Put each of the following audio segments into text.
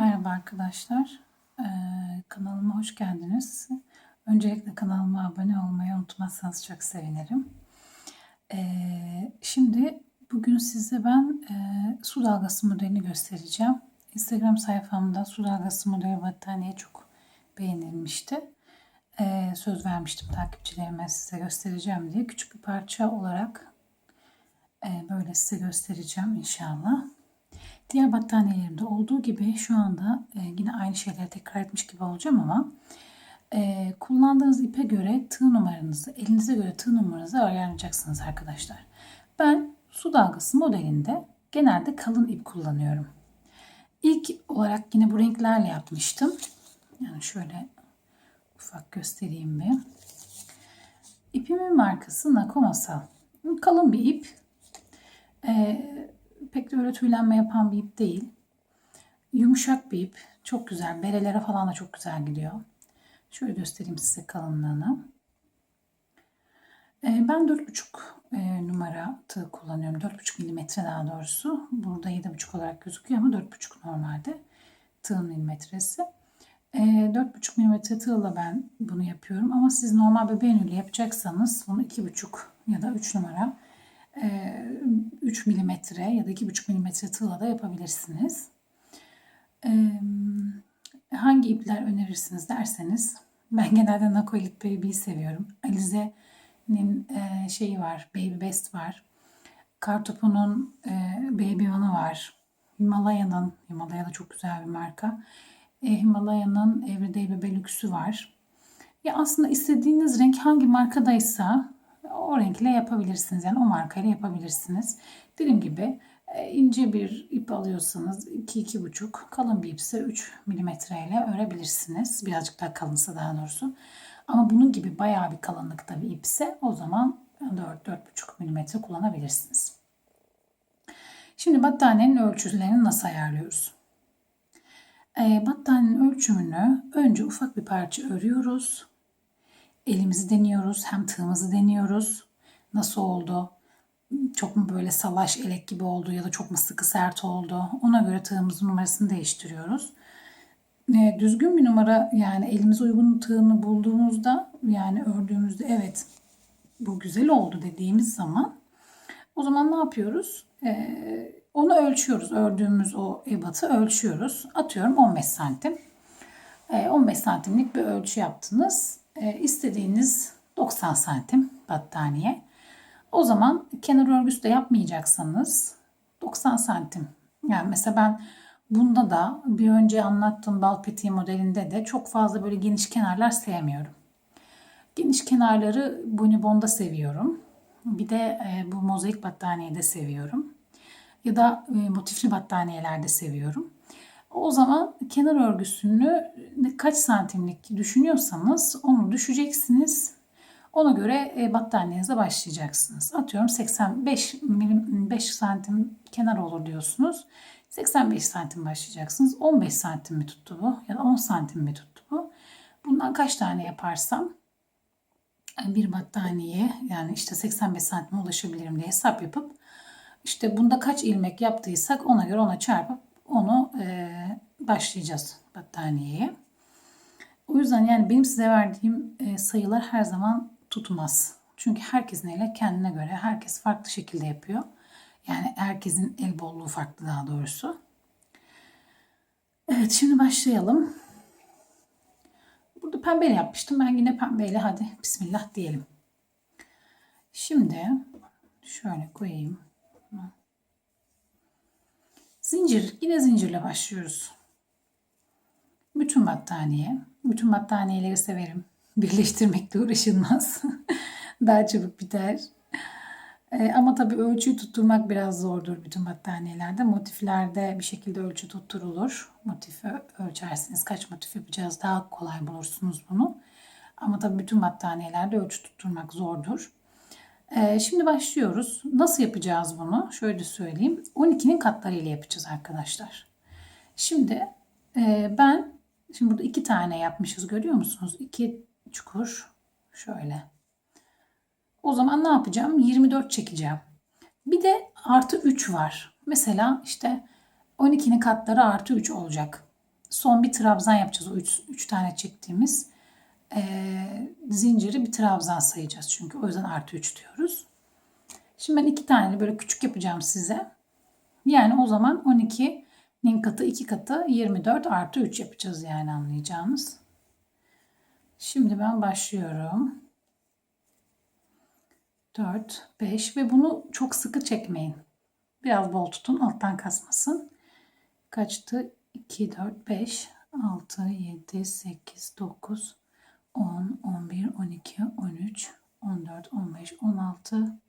Merhaba arkadaşlar. Ee, kanalıma hoş geldiniz. Öncelikle kanalıma abone olmayı unutmazsanız çok sevinirim. Ee, şimdi bugün size ben e, su dalgası modelini göstereceğim. Instagram sayfamda su dalgası modeli battaniye çok beğenilmişti. Ee, söz vermiştim takipçilerime size göstereceğim diye. Küçük bir parça olarak e, böyle size göstereceğim inşallah. Diğer battaniyelerimde olduğu gibi şu anda e, yine aynı şeyleri tekrar etmiş gibi olacağım ama e, kullandığınız ipe göre tığ numaranızı, elinize göre tığ numaranızı ayarlayacaksınız arkadaşlar. Ben su dalgası modelinde genelde kalın ip kullanıyorum. İlk olarak yine bu renklerle yapmıştım. Yani şöyle ufak göstereyim bir. İpimin markası Nakomasal. Kalın bir ip. Ee, pek de öyle tüylenme yapan bir ip değil. Yumuşak bir ip. Çok güzel. Berelere falan da çok güzel gidiyor. Şöyle göstereyim size kalınlığını. Ee, ben 4,5 e, numara tığ kullanıyorum. 4,5 milimetre daha doğrusu. Burada 7,5 olarak gözüküyor ama 4,5 normalde tığın milimetresi. E, 4,5 milimetre tığla ben bunu yapıyorum. Ama siz normal bebeğin ile yapacaksanız bunu 2,5 ya da 3 numara 3 milimetre ya da 2,5 milimetre tığla da yapabilirsiniz. Hangi ipler önerirsiniz derseniz ben genelde Nakolit Baby'yi seviyorum. Alize'nin şeyi var, Baby Best var. Kartopu'nun Baby One'ı var. Himalaya'nın, Himalaya da çok güzel bir marka. Himalaya'nın Everyday Bebe Lüksü var. Ya aslında istediğiniz renk hangi markadaysa o renkle yapabilirsiniz. Yani o markayla yapabilirsiniz. Dediğim gibi ince bir ip alıyorsanız 2-2,5 kalın bir ipse 3 mm ile örebilirsiniz. Birazcık daha kalınsa daha doğrusu. Ama bunun gibi bayağı bir kalınlıkta bir ipse o zaman 4-4,5 mm kullanabilirsiniz. Şimdi battaniyenin ölçülerini nasıl ayarlıyoruz? E, battaniyenin ölçümünü önce ufak bir parça örüyoruz. Elimizi deniyoruz, hem tığımızı deniyoruz. Nasıl oldu? Çok mu böyle salaş elek gibi oldu ya da çok mu sıkı sert oldu? Ona göre tığımızın numarasını değiştiriyoruz. E, düzgün bir numara yani elimize uygun tığını bulduğumuzda yani ördüğümüzde evet bu güzel oldu dediğimiz zaman o zaman ne yapıyoruz? E, onu ölçüyoruz. Ördüğümüz o ebatı ölçüyoruz. Atıyorum 15 santim. E, 15 santimlik bir ölçü yaptınız. E, istediğiniz 90 santim battaniye. O zaman kenar örgüsü de yapmayacaksanız 90 santim. Yani mesela ben bunda da bir önce anlattığım bal peteği modelinde de çok fazla böyle geniş kenarlar sevmiyorum. Geniş kenarları bonibonda seviyorum. Bir de e, bu mozaik battaniyeyi de seviyorum. Ya da e, motifli battaniyelerde seviyorum. O zaman kenar örgüsünü kaç santimlik düşünüyorsanız onu düşeceksiniz. Ona göre e, battaniyenize başlayacaksınız. Atıyorum 85 milim 5 santim kenar olur diyorsunuz. 85 santim başlayacaksınız. 15 santim mi tuttu bu ya da 10 santim mi tuttu bu? Bundan kaç tane yaparsam e, bir battaniye yani işte 85 santime ulaşabilirim diye hesap yapıp işte bunda kaç ilmek yaptıysak ona göre ona çarpıp onu e, başlayacağız battaniyeye. O yüzden yani benim size verdiğim e, sayılar her zaman tutmaz. Çünkü herkesin eli kendine göre, herkes farklı şekilde yapıyor. Yani herkesin el bolluğu farklı daha doğrusu. Evet şimdi başlayalım. Burada pembeyle yapmıştım. Ben yine pembeyle hadi bismillah diyelim. Şimdi şöyle koyayım. Zincir. Yine zincirle başlıyoruz. Bütün battaniye. Bütün battaniyeleri severim. Birleştirmekle uğraşılmaz. Daha çabuk biter. Ee, ama tabii ölçüyü tutturmak biraz zordur bütün battaniyelerde. Motiflerde bir şekilde ölçü tutturulur. Motifi ölçersiniz. Kaç motif yapacağız daha kolay bulursunuz bunu. Ama tabii bütün battaniyelerde ölçü tutturmak zordur. Ee, şimdi başlıyoruz. Nasıl yapacağız bunu? Şöyle söyleyeyim. 12'nin katlarıyla yapacağız arkadaşlar. Şimdi e, ben şimdi burada iki tane yapmışız görüyor musunuz? İki çukur şöyle. O zaman ne yapacağım? 24 çekeceğim. Bir de artı 3 var. Mesela işte 12'nin katları artı 3 olacak. son bir trabzan yapacağız. O üç, üç tane çektiğimiz e, zinciri bir trabzan sayacağız. Çünkü o yüzden artı 3 diyoruz. Şimdi ben iki tane böyle küçük yapacağım size. Yani o zaman 12'nin katı 2 katı 24 artı 3 yapacağız yani anlayacağınız. Şimdi ben başlıyorum. 4, 5 ve bunu çok sıkı çekmeyin. Biraz bol tutun alttan kasmasın. Kaçtı? 2, 4, 5, 6, 7, 8, 9, 10, 11, 12, 13, 14, 15, 16,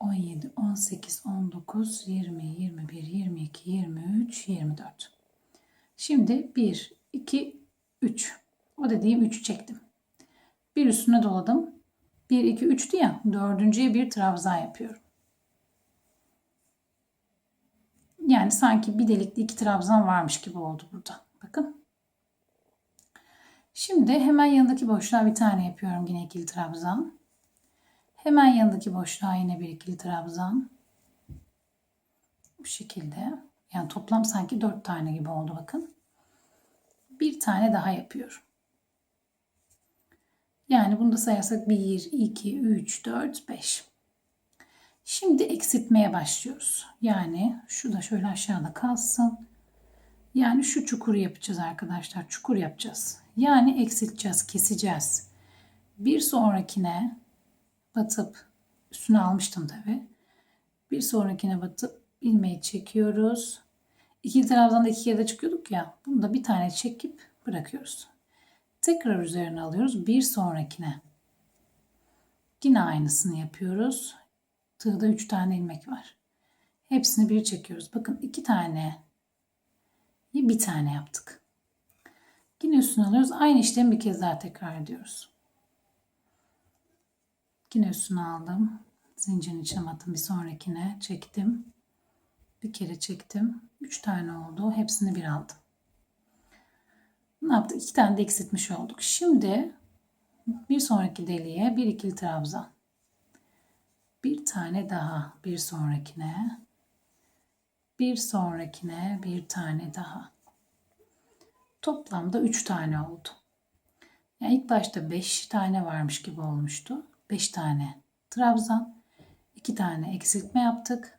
17, 18, 19, 20, 21, 22, 23, 24. Şimdi 1, 2, 3. O dediğim 3'ü çektim. Bir üstüne doladım. 1, 2, 3'tü ya. Dördüncüye bir trabzan yapıyorum. Yani sanki bir delikli iki trabzan varmış gibi oldu burada. Bakın. Şimdi hemen yanındaki boşluğa bir tane yapıyorum yine ikili trabzan. Hemen yanındaki boşluğa yine bir ikili trabzan. Bu şekilde. Yani toplam sanki dört tane gibi oldu bakın. Bir tane daha yapıyorum. Yani bunu da sayarsak 1, 2, 3, 4, 5. Şimdi eksiltmeye başlıyoruz. Yani şu da şöyle aşağıda kalsın. Yani şu çukuru yapacağız arkadaşlar. Çukur yapacağız. Yani eksilteceğiz, keseceğiz. Bir sonrakine batıp üstüne almıştım tabi. Bir sonrakine batıp ilmeği çekiyoruz. İki trabzanda iki kere de çıkıyorduk ya. Bunu da bir tane çekip bırakıyoruz. Tekrar üzerine alıyoruz. Bir sonrakine. Yine aynısını yapıyoruz. Tığda 3 tane ilmek var. Hepsini bir çekiyoruz. Bakın 2 tane bir tane yaptık. Yine üstüne alıyoruz. Aynı işlemi bir kez daha tekrar ediyoruz. Yine üstüne aldım. Zincirin içine attım. Bir sonrakine çektim. Bir kere çektim. 3 tane oldu. Hepsini bir aldım. Ne yaptık? 2 tane de eksiltmiş olduk. Şimdi bir sonraki deliğe bir ikili trabzan. Bir tane daha bir sonrakine. Bir sonrakine bir tane daha. Toplamda 3 tane oldu. Yani ilk başta 5 tane varmış gibi olmuştu. 5 tane trabzan, 2 tane eksiltme yaptık.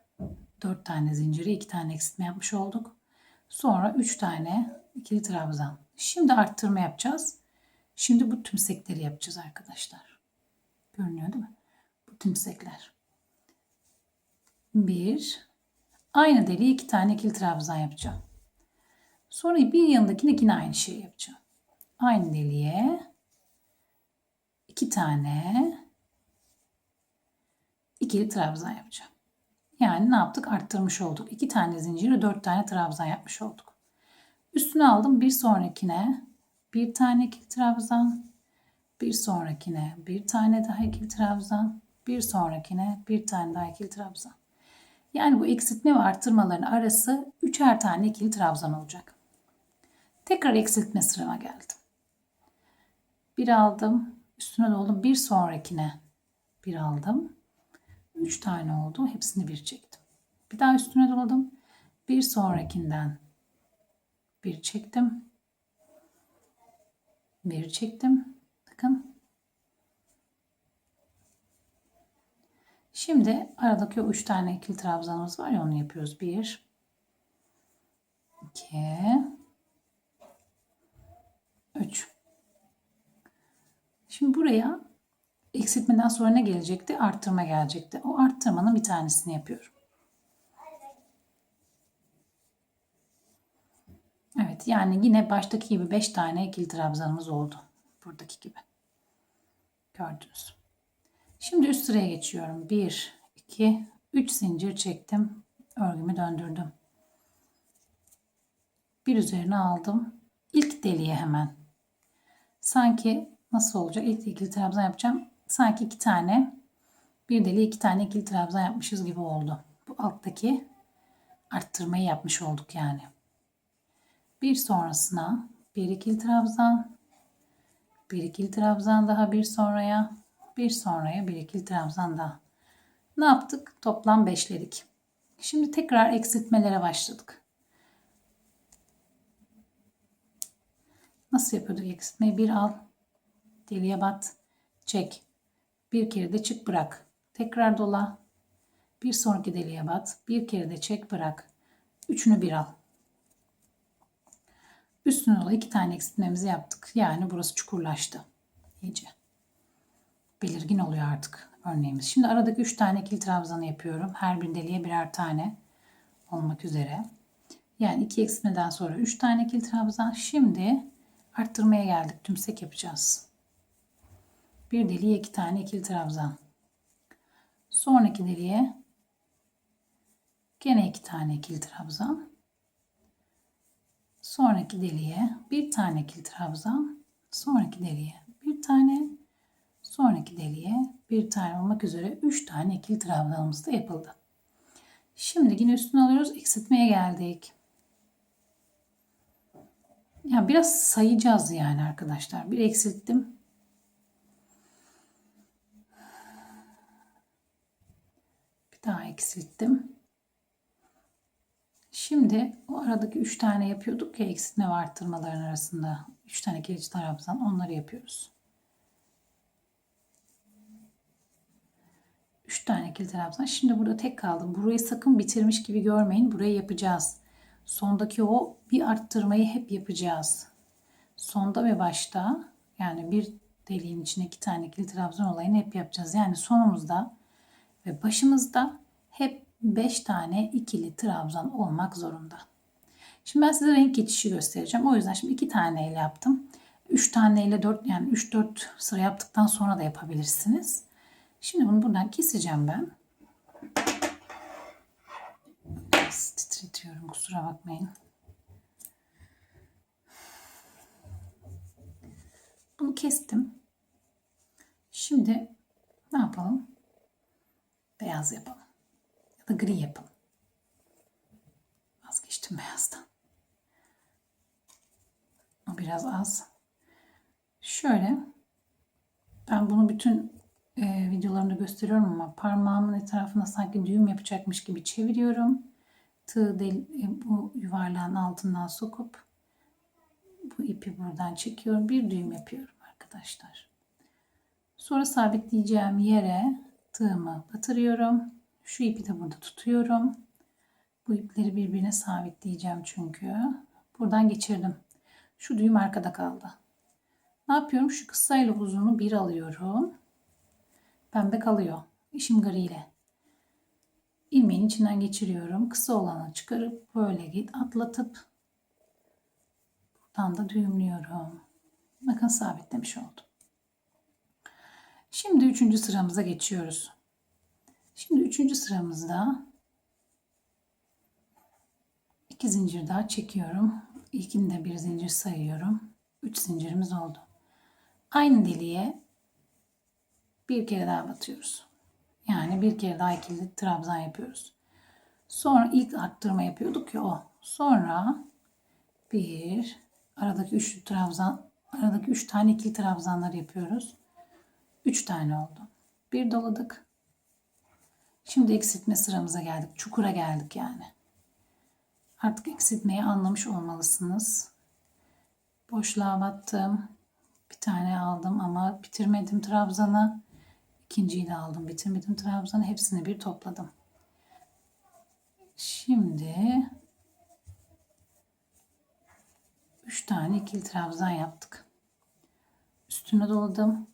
4 tane zinciri, 2 tane eksiltme yapmış olduk. Sonra 3 tane ikili trabzan. Şimdi arttırma yapacağız. Şimdi bu tümsekleri yapacağız arkadaşlar. Görünüyor değil mi? Bu tümsekler. Bir. Aynı deliği iki tane ikili trabzan yapacağım. Sonra bir yanındakine yine aynı şeyi yapacağım. Aynı deliğe iki tane ikili trabzan yapacağım. Yani ne yaptık? Arttırmış olduk. İki tane zinciri dört tane trabzan yapmış olduk. Üstüne aldım bir sonrakine bir tane ikili trabzan, bir sonrakine bir tane daha ikili trabzan, bir sonrakine bir tane daha ikili trabzan. Yani bu eksiltme ve artırmaların arası üçer tane ikili trabzan olacak. Tekrar eksiltme sırama geldim. Bir aldım, üstüne doldum. Bir sonrakine bir aldım. Üç tane oldu. Hepsini bir çektim. Bir daha üstüne doladım. Bir sonrakinden bir çektim. Bir çektim. Bakın. Şimdi aradaki o üç tane ikili trabzanımız var ya onu yapıyoruz. Bir, iki, üç. Şimdi buraya eksiltmeden sonra ne gelecekti? Arttırma gelecekti. O arttırmanın bir tanesini yapıyorum. Evet yani yine baştaki gibi 5 tane ikili trabzanımız oldu. Buradaki gibi. Gördünüz. Şimdi üst sıraya geçiyorum. 1, 2, 3 zincir çektim. Örgümü döndürdüm. Bir üzerine aldım. İlk deliğe hemen. Sanki nasıl olacak? İlk ikili trabzan yapacağım. Sanki iki tane bir deliğe iki tane ikili trabzan yapmışız gibi oldu. Bu alttaki arttırmayı yapmış olduk yani. Bir sonrasına bir ikili trabzan, bir ikili trabzan daha bir sonraya, bir sonraya bir ikili trabzan daha. Ne yaptık? Toplam beşledik. Şimdi tekrar eksiltmelere başladık. Nasıl yapıyorduk eksiltmeyi? Bir al, deliğe bat, çek. Bir kere de çık bırak. Tekrar dola. Bir sonraki deliğe bat. Bir kere de çek bırak. Üçünü bir al. Üstüne dola iki tane eksiltmemizi yaptık. Yani burası çukurlaştı. İyice. Belirgin oluyor artık örneğimiz. Şimdi aradaki üç tane ikili trabzanı yapıyorum. Her bir deliğe birer tane olmak üzere. Yani iki eksiltmeden sonra üç tane ikili trabzan. Şimdi arttırmaya geldik. Tümsek yapacağız. Bir deliğe iki tane ikili trabzan. Sonraki deliğe gene iki tane ikili trabzan. Sonraki deliğe bir tane ikili trabzan. Sonraki deliğe bir tane. Sonraki deliğe bir tane olmak üzere üç tane ikili trabzanımız da yapıldı. Şimdi yine üstüne alıyoruz. Eksiltmeye geldik. Ya biraz sayacağız yani arkadaşlar. Bir eksilttim. Daha eksilttim. Şimdi o aradaki 3 tane yapıyorduk ya eksiltme ve arttırmaların arasında. 3 tane kilitli trabzan onları yapıyoruz. 3 tane kilitli trabzan. Şimdi burada tek kaldım. Burayı sakın bitirmiş gibi görmeyin. Burayı yapacağız. Sondaki o bir arttırmayı hep yapacağız. Sonda ve başta yani bir deliğin içine iki tane kilit trabzan olayını hep yapacağız. Yani sonumuzda ve başımızda hep 5 tane ikili trabzan olmak zorunda. Şimdi ben size renk geçişi göstereceğim. O yüzden şimdi 2 taneyle yaptım. 3 taneyle 4 yani 3-4 sıra yaptıktan sonra da yapabilirsiniz. Şimdi bunu buradan keseceğim ben. Biraz titretiyorum kusura bakmayın. Bunu kestim. Şimdi ne yapalım? Beyaz yapalım. Ya da gri yapalım. Vazgeçtim beyazdan. O biraz az. Şöyle ben bunu bütün e, videolarımda gösteriyorum ama parmağımın etrafına sanki düğüm yapacakmış gibi çeviriyorum. Tığ del, e, bu yuvarlağın altından sokup bu ipi buradan çekiyorum. Bir düğüm yapıyorum arkadaşlar. Sonra sabitleyeceğim yere tığımı batırıyorum. Şu ipi de burada tutuyorum. Bu ipleri birbirine sabitleyeceğim çünkü. Buradan geçirdim. Şu düğüm arkada kaldı. Ne yapıyorum? Şu kısa ile uzunu bir alıyorum. Pembe kalıyor. İşim gri ile. İlmeğin içinden geçiriyorum. Kısa olanı çıkarıp böyle git atlatıp buradan da düğümlüyorum. Bakın sabitlemiş oldum. Şimdi üçüncü sıramıza geçiyoruz. Şimdi üçüncü sıramızda iki zincir daha çekiyorum. İlkinde bir zincir sayıyorum. Üç zincirimiz oldu. Aynı deliğe bir kere daha batıyoruz. Yani bir kere daha ikili trabzan yapıyoruz. Sonra ilk arttırma yapıyorduk ya o. Sonra bir aradaki üçlü trabzan aradaki üç tane ikili trabzanlar yapıyoruz. Üç tane oldu. Bir doladık. Şimdi eksiltme sıramıza geldik. Çukura geldik yani. Artık eksiltmeyi anlamış olmalısınız. Boşluğa battım. Bir tane aldım ama bitirmedim trabzanı. İkinciyi de aldım. Bitirmedim trabzanı. Hepsini bir topladım. Şimdi 3 tane ikili trabzan yaptık. Üstüne doladım.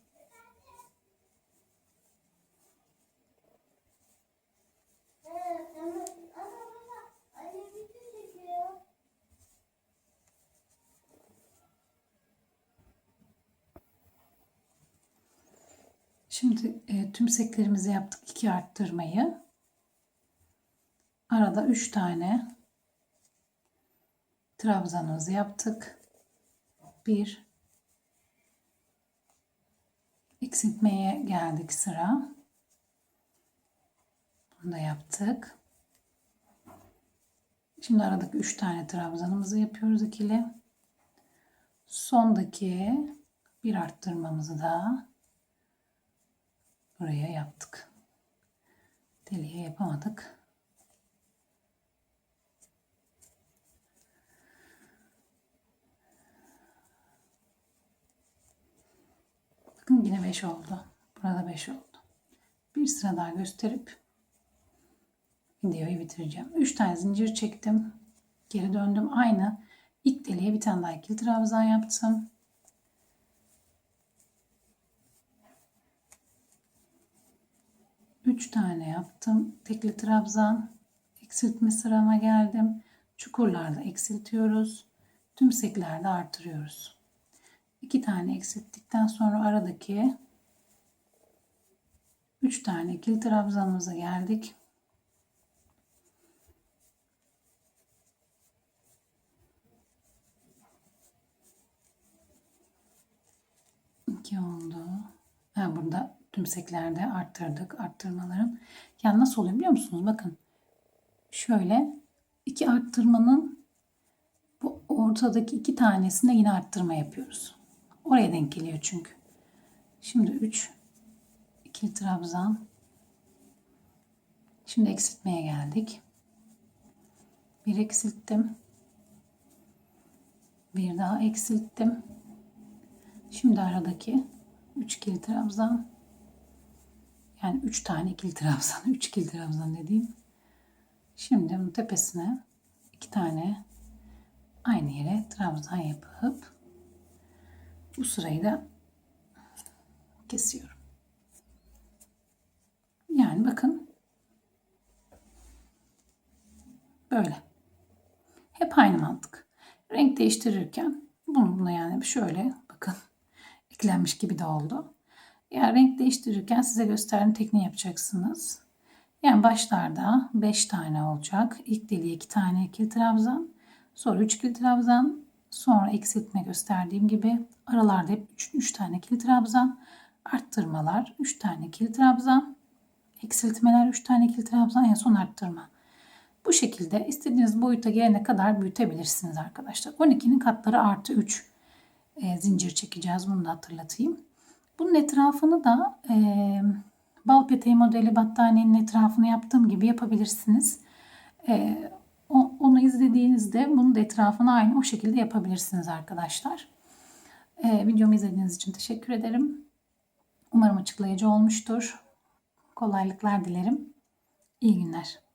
Şimdi e, tümseklerimizi yaptık. iki arttırmayı. Arada üç tane trabzanımızı yaptık. Bir eksiltmeye geldik sıra. Bunu da yaptık. Şimdi aradaki üç tane trabzanımızı yapıyoruz ikili. Sondaki bir arttırmamızı da buraya yaptık. Deliğe yapamadık. Bakın yine 5 oldu. Burada 5 oldu. Bir sıra daha gösterip videoyu bitireceğim. 3 tane zincir çektim. Geri döndüm. Aynı ilk deliğe bir tane daha ikili trabzan yaptım. Üç tane yaptım. Tekli trabzan. Eksiltme sırama geldim. Çukurlarda eksiltiyoruz. Tümseklerde artırıyoruz. İki tane eksilttikten sonra aradaki üç tane ikili trabzanımıza geldik. 2 oldu. Ha, burada tümseklerde arttırdık arttırmaların. Yani nasıl oluyor biliyor musunuz? Bakın şöyle iki arttırmanın bu ortadaki iki tanesinde yine arttırma yapıyoruz. Oraya denk geliyor çünkü. Şimdi 3 ikili trabzan. Şimdi eksiltmeye geldik. Bir eksilttim. Bir daha eksilttim. Şimdi aradaki 3 ikili trabzan yani 3 tane ikili trabzan, 3 ikili trabzan dediğim. Şimdi bunun tepesine 2 tane aynı yere trabzan yapıp bu sırayı da kesiyorum. Yani bakın böyle. Hep aynı mantık. Renk değiştirirken bunu buna yani şöyle bakın eklenmiş gibi de oldu. Yani renk değiştirirken size gösterdiğim tekniği yapacaksınız. Yani başlarda 5 tane olacak. İlk deliğe 2 tane ikili trabzan. Sonra 3 ikili trabzan. Sonra eksiltme gösterdiğim gibi. Aralarda hep 3, 3 tane ikili trabzan. Arttırmalar 3 tane ikili trabzan. Eksiltmeler 3 tane ikili trabzan. En son arttırma. Bu şekilde istediğiniz boyuta gelene kadar büyütebilirsiniz arkadaşlar. 12'nin katları artı 3 e, zincir çekeceğiz. Bunu da hatırlatayım. Bunun etrafını da e, bal peteği modeli battaniyenin etrafını yaptığım gibi yapabilirsiniz. E, o, onu izlediğinizde bunun da etrafını aynı o şekilde yapabilirsiniz arkadaşlar. E, videomu izlediğiniz için teşekkür ederim. Umarım açıklayıcı olmuştur. Kolaylıklar dilerim. İyi günler.